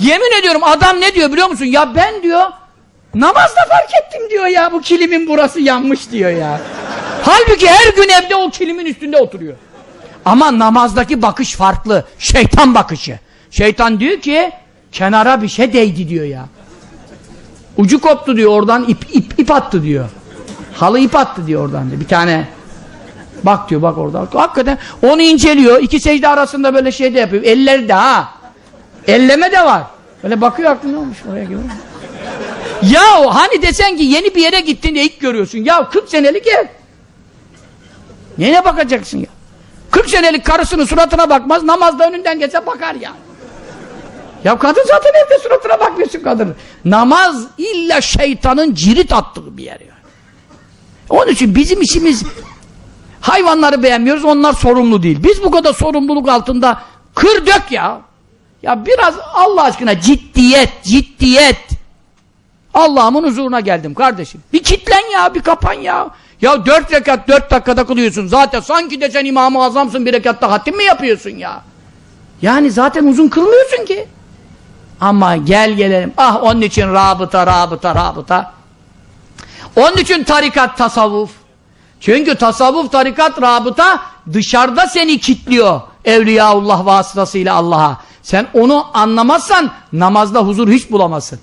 Yemin ediyorum adam ne diyor biliyor musun? Ya ben diyor namazda fark ettim diyor ya bu kilimin burası yanmış diyor ya. Halbuki her gün evde o kilimin üstünde oturuyor. Ama namazdaki bakış farklı. Şeytan bakışı. Şeytan diyor ki kenara bir şey değdi diyor ya. Ucu koptu diyor oradan ip, ip, ip attı diyor. Halı ip attı diyor oradan diyor. Bir tane bak diyor bak orada. Hakikaten onu inceliyor. İki secde arasında böyle şey de yapıyor. Elleri de ha. Elleme de var. Böyle bakıyor aklına olmuş oraya gibi. Ya hani desen ki yeni bir yere gittiğinde ilk görüyorsun. Ya 40 senelik ev. Neyine bakacaksın ya? 40 senelik karısının suratına bakmaz, namazda önünden geçse bakar ya. Ya kadın zaten evde suratına bakmıyorsun kadın. Namaz illa şeytanın cirit attığı bir yer yani. Onun için bizim işimiz hayvanları beğenmiyoruz, onlar sorumlu değil. Biz bu kadar sorumluluk altında kır dök ya. Ya biraz Allah aşkına ciddiyet, ciddiyet. Allah'ımın huzuruna geldim kardeşim. Bir kitlen ya, bir kapan ya. Ya dört rekat dört dakikada kılıyorsun. Zaten sanki de sen İmam-ı Azam'sın bir rekatta hatim mi yapıyorsun ya? Yani zaten uzun kılmıyorsun ki. Ama gel gelelim. Ah onun için rabıta, rabıta, rabıta. Onun için tarikat, tasavvuf. Çünkü tasavvuf, tarikat, rabıta dışarıda seni kitliyor. Evliyaullah vasıtasıyla Allah'a. Sen onu anlamazsan namazda huzur hiç bulamazsın.